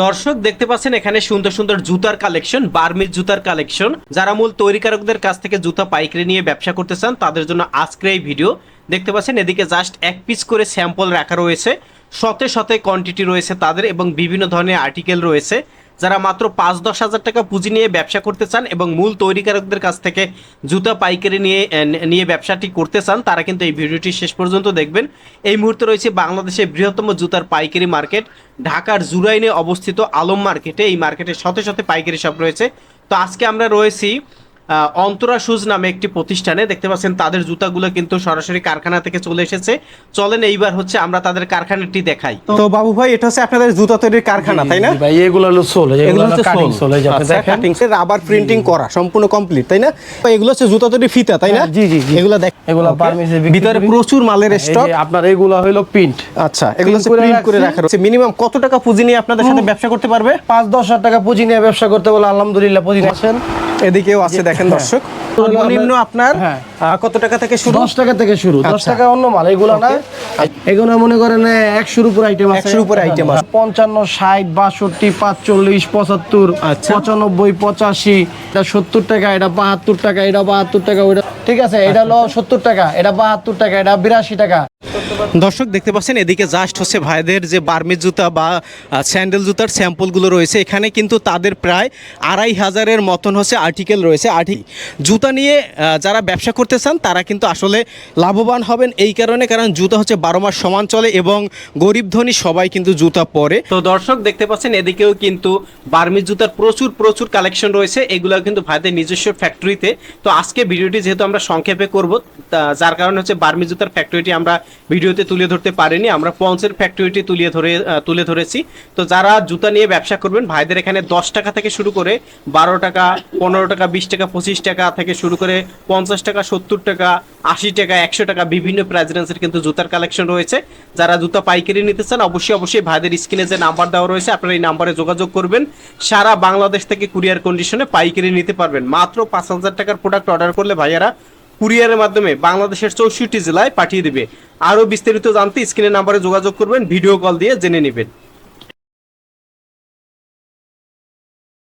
দর্শক, দেখতে পাচ্ছেন এখানে সুন্দর সুন্দর জুতার কালেকশন, বার্মির জুতার কালেকশন। যারা মূল তৈরিকারকদের কাছ থেকে জুতা পাইকারি নিয়ে ব্যবসা করতে চান, তাদের জন্য আজকের এই ভিডিও। দেখতে পাচ্ছেন, এদিকে জাস্ট এক পিস করে স্যাম্পল রাখা রয়েছে। শতে শতে কোয়ান্টিটি রয়েছে তাদের এবং বিভিন্ন ধরনের আর্টিকেল রয়েছে। যারা মাত্র পাঁচ দশ হাজার টাকা পুঁজি নিয়ে ব্যবসা করতে চান এবং মূল তৈরিকারকদের কাছ থেকে জুতা, পাইকারি নিয়ে নিয়ে ব্যবসাটি করতে চান, তারা কিন্তু এই ভিডিওটি শেষ পর্যন্ত দেখবেন। এই মুহূর্তে রয়েছে বাংলাদেশের বৃহত্তম জুতার পাইকারি মার্কেট। ঢাকার জুরাইনে অবস্থিত আলম মার্কেটে এই মার্কেটে শত শত পাইকারি শপ রয়েছে। তো আজকে আমরা রয়েছি অন্তরা শুজ নামে একটি প্রতিষ্ঠানে দেখতে পাচ্ছেন তাদের জুতাগুলো কিন্তু সরাসরি কারখানা থেকে চলে এসেছে। চলেন এইবার হচ্ছে আমরা তাদের কারখানাটি দেখাই। তো বাবু ভাই এটা হচ্ছে আপনাদের জুতা তৈরির কারখানা তাই না? ভাই এগুলো হলো সোল এগুলো হলো কাটিং সোল। এই যে আপনি দেখেন। কাটিং রাবার প্রিন্টিং করা সম্পূর্ণ কমপ্লিট তাই না? তো এগুলো হচ্ছে জুতা তৈরি ফিতা তাই না? হ্যাঁ, জি, জি। এগুলো দেখ এগুলো বিক্রি ভিতরে প্রচুর মালের এই স্টক যে আপনার এগুলো হলো প্রিন্ট আচ্ছা এগুলো হচ্ছে প্রিন্ট করে রাখা রয়েছে। মিনিমাম কত টাকা পুঁজি নিয়ে আপনাদের সাথে ব্যবসা করতে পারবে? পাঁচ দশ হাজার টাকা পুঁজি নিয়ে ব্যবসা করতে বলে আলহামদুলিল্লাহ পুঁজি আছেন এদিকেও আছে দেখেন দর্শক নিম্ন আপনার হ্যাঁ। কত টাকা থেকে শুরু দশ টাকা থেকে শুরু দশ আচ্ছা। টাকা অন্য মাল এগুলো না এগুলো মনে করেন একশোর উপর আইটেম আছে উপর আইটেম আছে। পঞ্চান্ন ষাট বাষট্টি পাঁচচল্লিশ পঁচাত্তর আচ্ছা। পঁচানব্বই পঁচাশি এটা সত্তর টাকা এটা বাহাত্তর টাকা এটা বাহাত্তর টাকা ওইটা ঠিক আছে, এটা হলো সত্তর টাকা, এটা বাহাত্তর টাকা, এটা বিরাশি টাকা। দর্শক, দেখতে পাচ্ছেন, এদিকে জাস্ট হচ্ছে ভাইদের যে বার্মিজ জুতা বা স্যান্ডেল জুতার স্যাম্পলগুলো রয়েছে, এখানে কিন্তু তাদের প্রায় আড়াই হাজারের মতন হচ্ছে আর্টিকেল রয়েছে। আর্টি জুতা নিয়ে যারা ব্যবসা করতে চান, তারা কিন্তু আসলে লাভবান হবেন এই কারণে, কারণ জুতা হচ্ছে বারো মাস সমান চলে এবং গরিব ধনী সবাই কিন্তু জুতা পরে। তো দর্শক, দেখতে পাচ্ছেন, এদিকেও কিন্তু বার্মিজ জুতার প্রচুর প্রচুর কালেকশন রয়েছে, এগুলো কিন্তু ভাইদের নিজস্ব ফ্যাক্টরিতে তো। আজকে ভিডিওটি যেহেতু আমরা সংক্ষেপে করব। যার কারণে হচ্ছে বার্মি জুতার ফ্যাক্টরিটি আমরা ভিডিওতে তুলে ধরতে পারিনি। আমরা পঞ্চের ফ্যাক্টরিটি তুলে ধরে তুলে ধরেছি। তো যারা জুতা নিয়ে ব্যবসা করবেন, ভাইদের এখানে দশ টাকা থেকে শুরু করে বারো টাকা, পনেরো টাকা, বিশ টাকা, পঁচিশ টাকা থেকে শুরু করে পঞ্চাশ টাকা, সত্তর টাকা, আশি টাকা, একশো টাকা বিভিন্ন প্রাইস কিন্তু জুতার কালেকশন রয়েছে। যারা জুতা পাইকারি নিতে চান, অবশ্যই অবশ্যই ভাইদের স্ক্রিনে যে নাম্বার দেওয়া রয়েছে, আপনারা এই নাম্বারে যোগাযোগ করবেন। সারা বাংলাদেশ থেকে কুরিয়ার কন্ডিশনে পাইকারি নিতে পারবেন। মাত্র পাঁচ হাজার টাকার প্রোডাক্ট অর্ডার করলে ভাইয়ারা কুরিয়ারের মাধ্যমে বাংলাদেশের চৌষট্টি জেলায় পাঠিয়ে দেবে। আরও বিস্তারিত জানতে স্ক্রিনের নাম্বারে যোগাযোগ করবেন, ভিডিও কল দিয়ে জেনে নেবেন।